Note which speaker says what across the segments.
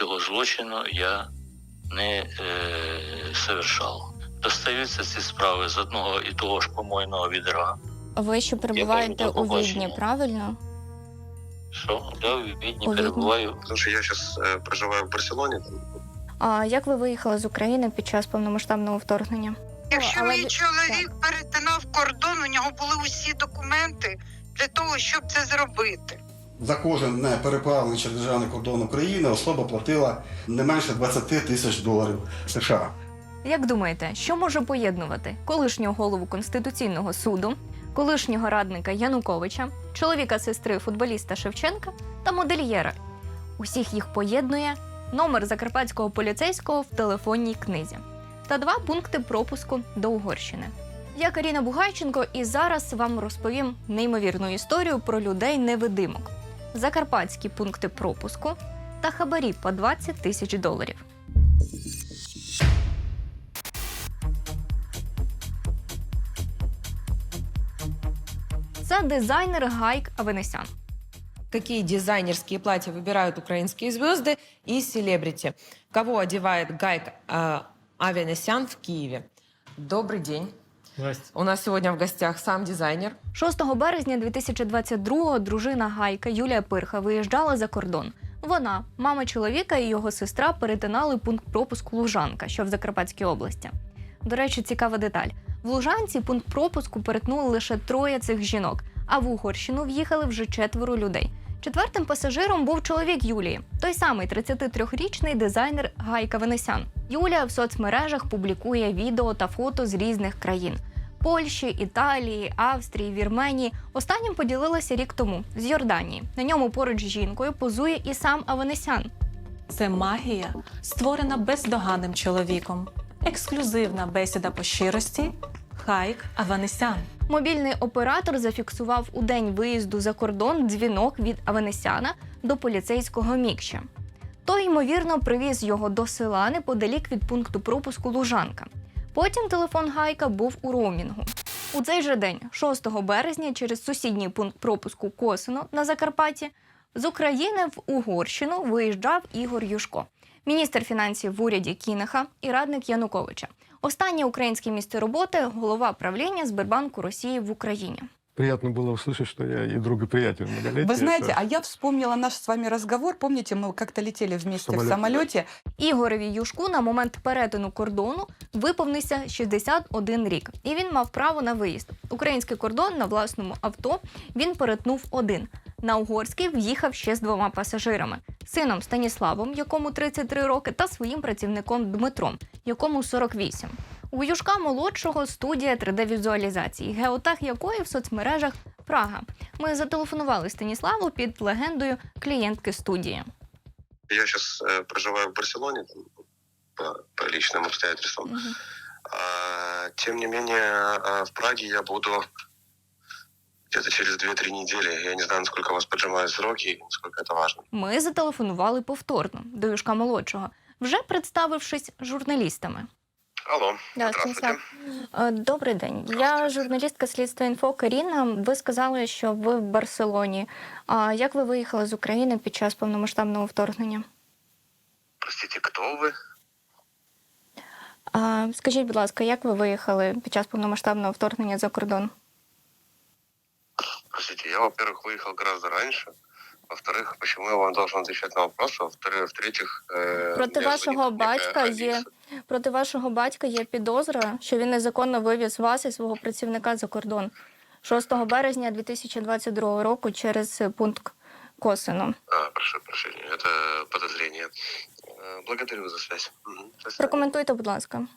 Speaker 1: цього злочину я не е, совершав. Достаються ці справи з одного і того ж помойного відра.
Speaker 2: Ви що перебуваєте у Відні, правильно?
Speaker 1: Що я в Відні
Speaker 2: У Відні.
Speaker 1: перебуваю.
Speaker 3: Потому что я сейчас э, проживаю в Барселоне. Там,
Speaker 2: А як ви виїхали з України під час повномасштабного вторгнення?
Speaker 4: Якщо
Speaker 2: але
Speaker 4: мій чоловік перетинав кордон, у нього були усі документи для того, щоб це зробити.
Speaker 5: За кожен не переправлений через державний кордон України особа платила не менше 20 тисяч доларів США.
Speaker 6: Як думаєте, що може поєднувати колишнього голову Конституційного суду, колишнього радника Януковича, чоловіка сестри футболіста Шевченка та модельєра? Усіх їх поєднує номер закарпатського поліцейського в телефонній книзі та два пункти пропуску до Угорщини. Я Каріна Бугайченко, і зараз вам розповім неймовірну історію про людей невидимок, закарпатські пункти пропуску та хабарі по 20 тисяч доларів. Це дизайнер Гайк Авенесян.
Speaker 7: Какие дизайнерские платья выбирают украинские звезды и селебрити? Кого одевает Гайк э, Авианесян в Киеве? Добрый день. У нас сегодня в гостях сам дизайнер.
Speaker 6: 6 березня 2022-го дружина Гайка Юлія Пирха виїжджала за кордон. Вона, мама чоловіка і його сестра перетинали пункт пропуску Лужанка, що в Закарпатській області. До речі, цікава деталь: в Лужанці пункт пропуску перетнули лише троє цих жінок, а в Угорщину в'їхали вже четверо людей. Четвертим пасажиром був чоловік Юлії, той самий 33-річний дизайнер Гайка Венесян. Юлія в соцмережах публікує відео та фото з різних країн. Польщі, Італії, Австрії, Вірменії. Останнім поділилася рік тому з Йорданії. На ньому поруч з жінкою позує і сам Аванесян.
Speaker 8: Це магія, створена бездоганним чоловіком. Ексклюзивна бесіда по щирості Хайк Аванесян.
Speaker 6: Мобільний оператор зафіксував у день виїзду за кордон дзвінок від Аванесяна до поліцейського мікща. Той, ймовірно, привіз його до села неподалік від пункту пропуску Лужанка. Потім телефон Гайка був у роумінгу. У цей же день, 6 березня, через сусідній пункт пропуску Косино на Закарпатті, з України в Угорщину виїжджав Ігор Юшко, міністр фінансів в уряді Кінеха і радник Януковича. Останнє українське місце роботи голова правління Сбербанку Росії в Україні
Speaker 9: Приятно было услышать, что я и друг, и приятель многолетний.
Speaker 10: Вы знаете,
Speaker 9: Это-
Speaker 10: а я вспомнила наш с вами разговор. Помните, мы как-то летели вместе в
Speaker 9: Самолете.
Speaker 10: самолете.
Speaker 6: Ігорові Юшку на момент перетину кордону виповнився 61 рік, і він мав право на виїзд. Український кордон на власному авто він перетнув один. На угорський в'їхав ще з двома пасажирами: сином Станіславом, якому 33 роки, та своїм працівником Дмитром, якому 48. У Юшка молодшого студія 3D-візуалізації, геотаг якої в соцмережах Прага. Ми зателефонували Станіславу під легендою клієнтки студії.
Speaker 3: я сейчас э, проживаю в Барселоне там, по, по личным обстоятельствам. А, тем не менее, а, в Праге я буду где-то через 2-3 недели. Я не знаю, насколько вас поджимают сроки и насколько это важно.
Speaker 6: Ми зателефонували повторно до Юшка молодшого, вже представившись журналістами.
Speaker 3: Алло,
Speaker 2: Да,
Speaker 3: здравствуйте.
Speaker 2: Станіслав. Е, Добрий день. Я журналістка слідства інфо Каріна. Ви сказали, що ви в Барселоні. А як ви виїхали з України під час повномасштабного вторгнення?
Speaker 3: Простите, кто вы?
Speaker 2: А, скажіть, будь ласка, як ви виїхали під час повномасштабного вторгнення за кордон?
Speaker 3: Простите, я, во-первых, выехал гораздо раньше. Во-вторых, почему я вам должен отвечать на вопросы? Во-вторых, в-третьих, э,
Speaker 2: Проти
Speaker 3: мне
Speaker 2: вашого
Speaker 3: звонит некая
Speaker 2: батька є
Speaker 3: Алиса.
Speaker 2: проти вашого батька є підозра, що він незаконно вивіз вас і свого працівника за кордон 6 березня 2022 року через пункт Косино.
Speaker 3: А, прошу прощения, это подозрение. Э, Благодарю за связь. Мгм. До свидания.
Speaker 2: Прокоментуйте, будь ласка.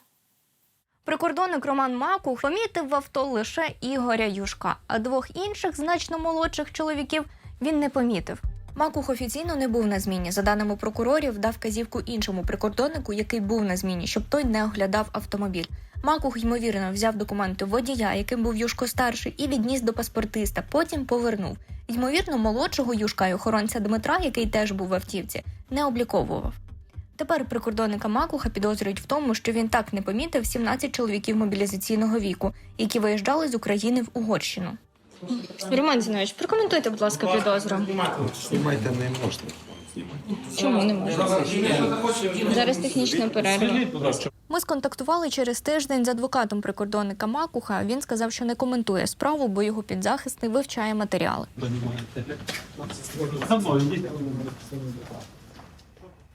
Speaker 6: Прикордонник Роман Макух помітив в авто лише Ігоря Юшка, а двох інших значно молодших чоловіків він не помітив. Макух офіційно не був на зміні. За даними прокурорів, дав казівку іншому прикордоннику, який був на зміні, щоб той не оглядав автомобіль. Макух, ймовірно, взяв документи водія, яким був Юшко старший, і відніс до паспортиста. Потім повернув. Ймовірно, молодшого Юшка і охоронця Дмитра, який теж був в автівці, не обліковував. Тепер прикордонника Макуха підозрюють в тому, що він так не помітив 17 чоловіків мобілізаційного віку, які виїжджали з України в Угорщину.
Speaker 2: Роман Зінович, прокоментуйте, будь ласка, підозру.
Speaker 9: Знімайте не можна.
Speaker 2: Чому не можна? Зараз технічна перерва.
Speaker 6: Ми сконтактували через тиждень з адвокатом прикордонника Макуха. Він сказав, що не коментує справу, бо його підзахисний вивчає матеріали.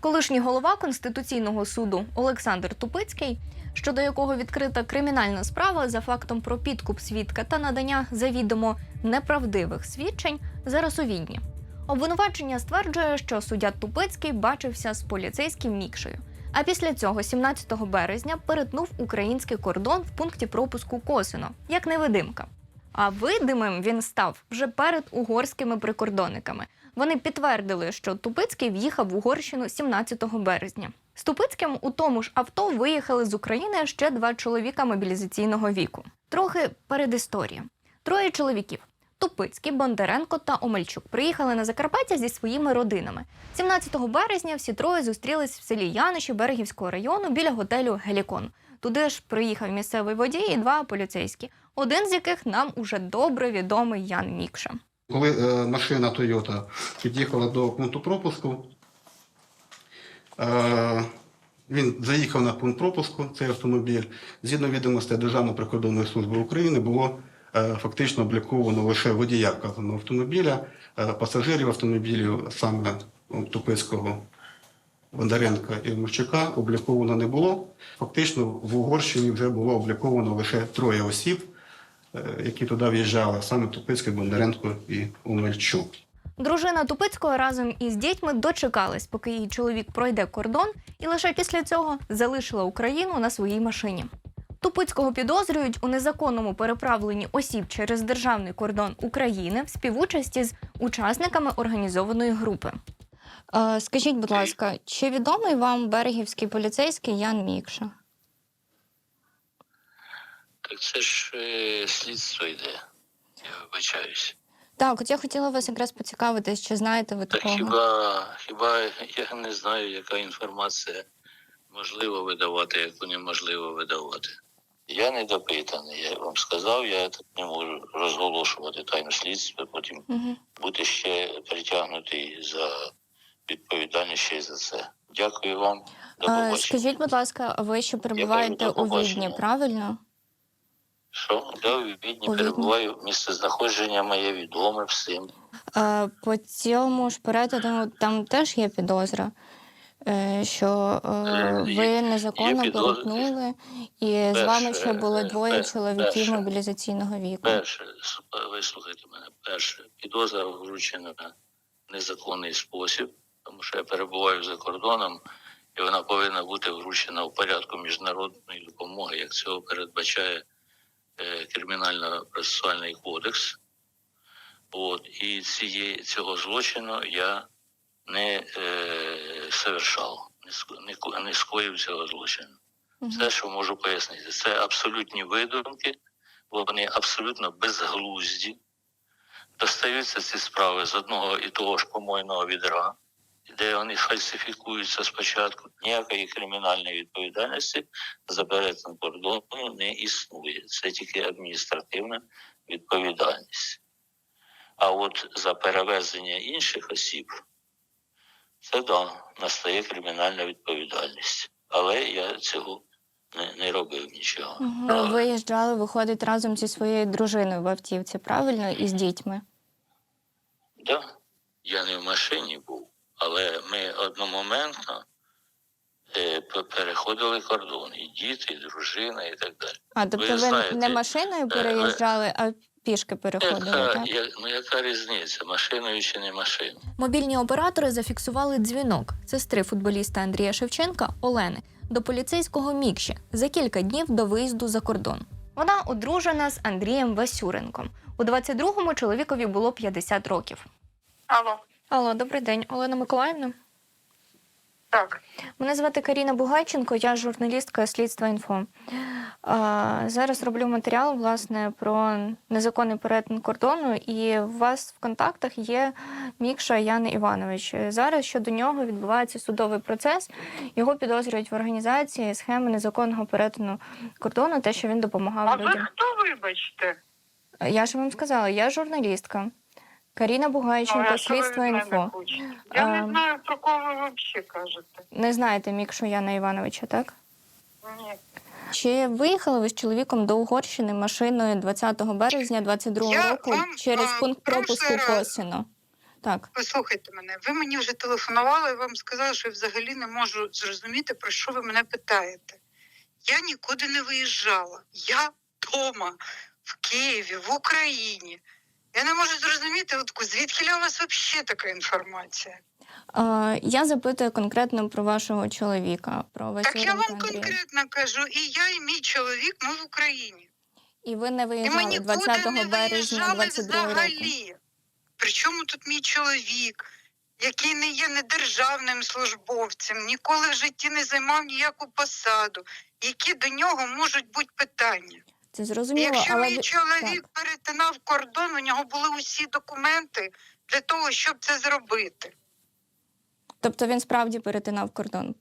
Speaker 6: Колишній голова Конституційного суду Олександр Тупицький, щодо якого відкрита кримінальна справа за фактом про підкуп свідка та надання завідомо неправдивих свідчень, зараз у відні. Обвинувачення стверджує, що суддя Тупицький бачився з поліцейським мікшею. А після цього, 17 березня, перетнув український кордон в пункті пропуску Косино, як невидимка. А видимим він став вже перед угорськими прикордонниками. Вони підтвердили, що Тупицький в'їхав в Угорщину 17 березня. З Тупицьким у тому ж авто виїхали з України ще два чоловіка мобілізаційного віку. Трохи передісторія. Троє чоловіків. Тупицький, Бондаренко та Омельчук приїхали на Закарпаття зі своїми родинами. 17 березня всі троє зустрілись в селі Яниші Берегівського району біля готелю Гелікон. Туди ж приїхав місцевий водій і два поліцейські, один з яких нам уже добре відомий Ян Мікша.
Speaker 5: Коли е, машина Toyota під'їхала до пункту пропуску, е, він заїхав на пункт пропуску, цей автомобіль. Згідно відомостей Державної прикордонної служби України було е, фактично обліковано лише водія вказаного автомобіля, е, пасажирів автомобілів, саме ну, Тупицького, Бондаренка і Мурчука, обліковано не було. Фактично в Угорщині вже було обліковано лише троє осіб, е, які туди в'їжджали, саме Тупицький, Бондаренко і Омельчук.
Speaker 6: Дружина Тупицького разом із дітьми дочекалась, поки її чоловік пройде кордон, і лише після цього залишила Україну на своїй машині. Тупицького підозрюють у незаконному переправленні осіб через державний кордон України в співучасті з учасниками організованої групи.
Speaker 2: Е, Скажіть, будь ласка, чи відомий вам берегівський поліцейський Ян Мікша?
Speaker 1: Так це ж е, слідство йде. Я вибачаюсь.
Speaker 2: Так, от я хотіла вас якраз поцікавитись, чи знаєте ви
Speaker 1: Та
Speaker 2: такого?
Speaker 1: хіба, хіба я не знаю, яка інформація можливо видавати, яку неможливо видавати. Я не допитаний, я вам сказав, я так не можу розголошувати тайну слідства, потім
Speaker 2: Угу.
Speaker 1: бути ще притягнутий за ще й за це. Дякую вам. До побачення.
Speaker 2: Скажіть, будь ласка, а ви ще перебуваєте у Відні, правильно?
Speaker 1: Що? Я у Відні
Speaker 2: У Відні.
Speaker 1: перебуваю, місце знаходження моє відоме всім.
Speaker 2: Е, По цьому ж перетину там теж є підозра, е, що е,
Speaker 1: Е,
Speaker 2: ви незаконно
Speaker 1: є
Speaker 2: перетнули, і з вами ще було
Speaker 1: е,
Speaker 2: двоє
Speaker 1: пер-
Speaker 2: чоловіків
Speaker 1: перше.
Speaker 2: мобілізаційного віку.
Speaker 1: Перше, вислухайте мене. Перше, підозра вручена в незаконний спосіб, тому що я перебуваю за кордоном, і вона повинна бути вручена у порядку міжнародної допомоги, як цього передбачає е, кримінально-процесуальний кодекс. От, і цієї, цього злочину я не е, совершав, не, не, скоїв цього злочину. Все, що можу пояснити, це абсолютні видумки, бо вони абсолютно безглузді. Достаються ці справи з одного і того ж помойного відра, де вони фальсифікуються спочатку. Ніякої кримінальної відповідальності за перетин кордону не існує. Це тільки адміністративна відповідальність. А от за перевезення інших осіб, це да, настає кримінальна відповідальність. Але я цього не, не робив нічого. Правильно.
Speaker 2: Виїжджали, виходить, разом зі своєю дружиною в автівці, правильно? І з дітьми.
Speaker 1: Да, я не в машині був, але ми одномоментно е, переходили кордон. І діти, і дружина, і так далі.
Speaker 2: А, тобто
Speaker 1: Ви
Speaker 2: ви,
Speaker 1: знаєте,
Speaker 2: не машиною переїжджали, а пішки переходили,
Speaker 1: Яка,
Speaker 2: так?
Speaker 1: я, ну яка різниця, машиною чи не машиною?
Speaker 6: Мобільні оператори зафіксували дзвінок сестри футболіста Андрія Шевченка Олени до поліцейського Мікші за кілька днів до виїзду за кордон. Вона одружена з Андрієм Васюренком. У 22-му чоловікові було 50 років.
Speaker 4: Алло,
Speaker 2: Алло, добрий день, Олена Миколаївна.
Speaker 4: так.
Speaker 2: Мене звати Каріна Бугайченко, я журналістка слідства інфо. А, зараз роблю матеріал власне про незаконний перетин кордону, і у вас в контактах є Мікша Ян Іванович. Зараз щодо нього відбувається судовий процес. Його підозрюють в організації схеми незаконного перетину кордону, те, що він допомагав
Speaker 4: А ви хто, вибачте?
Speaker 2: Я ж вам сказала, я журналістка. Каріна
Speaker 4: Ну,
Speaker 2: Бугайченко,
Speaker 4: від
Speaker 2: слідство інфо.
Speaker 4: Я
Speaker 2: А,
Speaker 4: не знаю, про кого ви взагалі кажете.
Speaker 2: Не знаєте Мікшу Яна Івановича, так?
Speaker 4: Ні.
Speaker 2: Чи виїхали ви з чоловіком до Угорщини машиною 20 березня 22
Speaker 4: Я
Speaker 2: року
Speaker 4: вам,
Speaker 2: через
Speaker 4: а,
Speaker 2: пункт пропуску Косино? Так.
Speaker 4: Послухайте мене, ви мені вже телефонували і вам сказали, що я взагалі не можу зрозуміти, про що ви мене питаєте. Я нікуди не виїжджала. Я вдома, в Києві, в Україні. Я не можу зрозуміти, от звідки у вас взагалі така інформація?
Speaker 2: Е, я запитую конкретно про вашого чоловіка, про
Speaker 4: Так я вам
Speaker 2: Андрія.
Speaker 4: конкретно кажу, і я, і мій чоловік, ми в Україні.
Speaker 2: І ви не
Speaker 4: І ми
Speaker 2: виїжджали 20
Speaker 4: не
Speaker 2: березня
Speaker 4: виїжджали
Speaker 2: 22 року.
Speaker 4: взагалі. Причому тут мій чоловік, який не є не державним службовцем, ніколи в житті не займав ніяку посаду. Які до нього можуть бути питання?
Speaker 2: Це зрозуміло,
Speaker 4: Якщо
Speaker 2: але
Speaker 4: мій чоловік перетинав кордон, у нього були усі документи для того, щоб це зробити.
Speaker 2: тобто він справді перетинав кордон.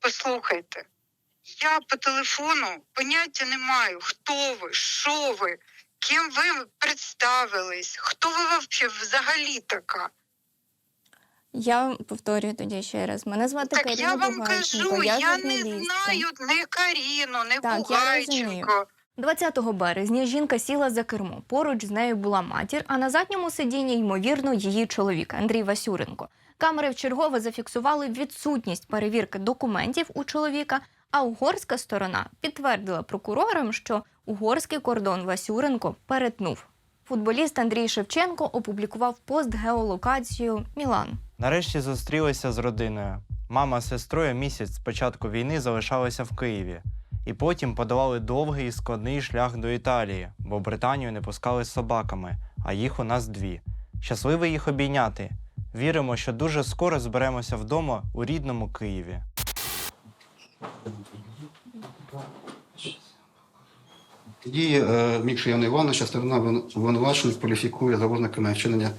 Speaker 4: Послухайте, я по телефону поняття не маю, хто ви, що ви, ким ви представились, хто ви взагалі така.
Speaker 2: Я повторюю тоді ще раз. Мене звати
Speaker 4: Так
Speaker 2: Каріна
Speaker 4: я вам
Speaker 2: Бугайченко,
Speaker 4: кажу, я, не знаю не Каріну, не
Speaker 2: Так,
Speaker 4: Бугайченко.
Speaker 6: 20 березня жінка сіла за кермо. Поруч з нею була матір, а на задньому сидінні, ймовірно, її чоловік Андрій Васюренко. Камери вчергове зафіксували відсутність перевірки документів у чоловіка. А угорська сторона підтвердила прокурорам, що угорський кордон Васюренко перетнув. Футболіст Андрій Шевченко опублікував пост геолокацію Мілан.
Speaker 11: Нарешті зустрілися з родиною. Мама з сестрою місяць з початку війни залишалися в Києві, і потім подолали довгий і складний шлях до Італії, бо Британію не пускали з собаками, а їх у нас дві. Щасливий їх обійняти. Віримо, що дуже скоро зберемося вдома у рідному Києві.
Speaker 5: Дії е, Мікша Яна Івановича сторона обвинувачених кваліфікує за ознаками вчинення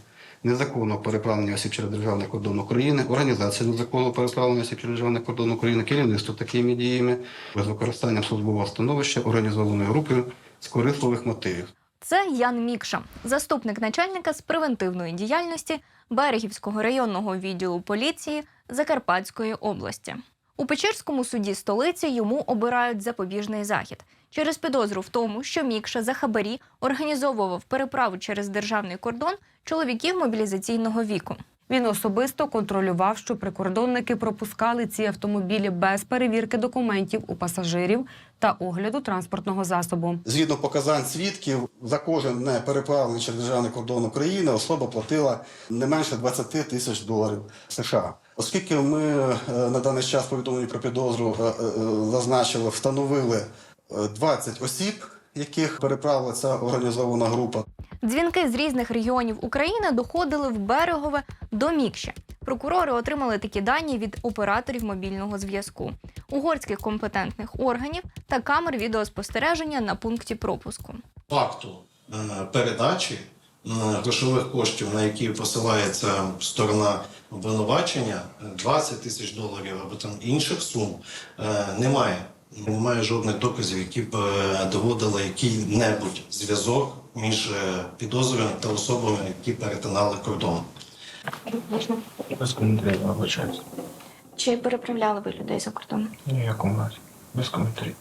Speaker 5: незаконного переправлення осіб через державний кордон України, організація незаконного переправлення осіб через державний кордон України, керівництво такими діями без використання службового становища організованою групою з корисливих мотивів.
Speaker 6: Це Ян Мікша, заступник начальника з превентивної діяльності Берегівського районного відділу поліції Закарпатської області. У Печерському суді столиці йому обирають запобіжний захід через підозру в тому, що Мікша за хабарі організовував переправу через державний кордон чоловіків мобілізаційного віку.
Speaker 12: Він особисто контролював, що прикордонники пропускали ці автомобілі без перевірки документів у пасажирів та огляду транспортного засобу.
Speaker 5: Згідно показань свідків, за кожен не переправлений через державний кордон України особа платила не менше 20 тисяч доларів США. Оскільки ми е, на даний час повідомлені про підозру е, е, зазначили, встановили 20 осіб, яких переправила ця організована група.
Speaker 6: Дзвінки з різних регіонів України доходили в берегове до Мікші. Прокурори отримали такі дані від операторів мобільного зв'язку, угорських компетентних органів та камер відеоспостереження на пункті пропуску.
Speaker 13: факту е, передачі е, грошових коштів, на які посилається сторона обвинувачення, е, 20 тисяч доларів або там інших сум, е, немає. Немає жодних доказів, які б е, доводили який-небудь зв'язок між е, підозрюваним та особами, які перетинали кордон.
Speaker 9: Без коментарів, вибачаюсь.
Speaker 2: Чи переправляли ви людей за кордон?
Speaker 9: Ні в якому разі. Без коментарів.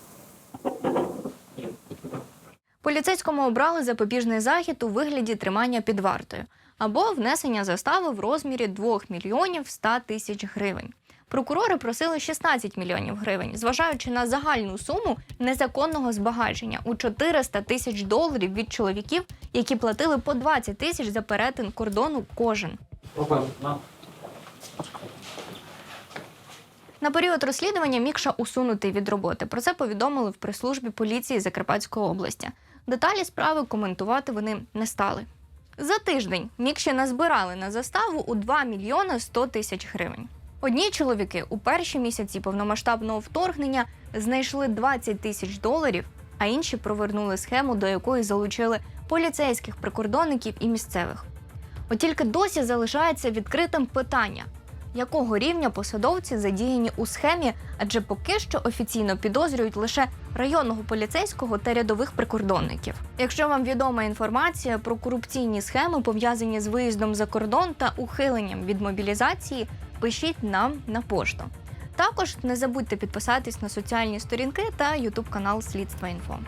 Speaker 6: Поліцейському обрали запобіжний захід у вигляді тримання під вартою або внесення застави в розмірі 2 мільйонів 100 тисяч гривень. Прокурори просили 16 мільйонів гривень, зважаючи на загальну суму незаконного збагачення у 400 тисяч доларів від чоловіків, які платили по 20 тисяч за перетин кордону кожен. На період розслідування Мікша усунутий від роботи. Про це повідомили в прес-службі поліції Закарпатської області. Деталі справи коментувати вони не стали. За тиждень Мікші назбирали на заставу у 2 мільйони 100 тисяч гривень. Одні чоловіки у перші місяці повномасштабного вторгнення знайшли 20 тисяч доларів, а інші провернули схему, до якої залучили поліцейських прикордонників і місцевих. От тільки досі залишається відкритим питання, якого рівня посадовці задіяні у схемі, адже поки що офіційно підозрюють лише районного поліцейського та рядових прикордонників. Якщо вам відома інформація про корупційні схеми, пов'язані з виїздом за кордон та ухиленням від мобілізації, пишіть нам на пошту. Також не забудьте підписатись на соціальні сторінки та Ютуб канал Слідства Інфо.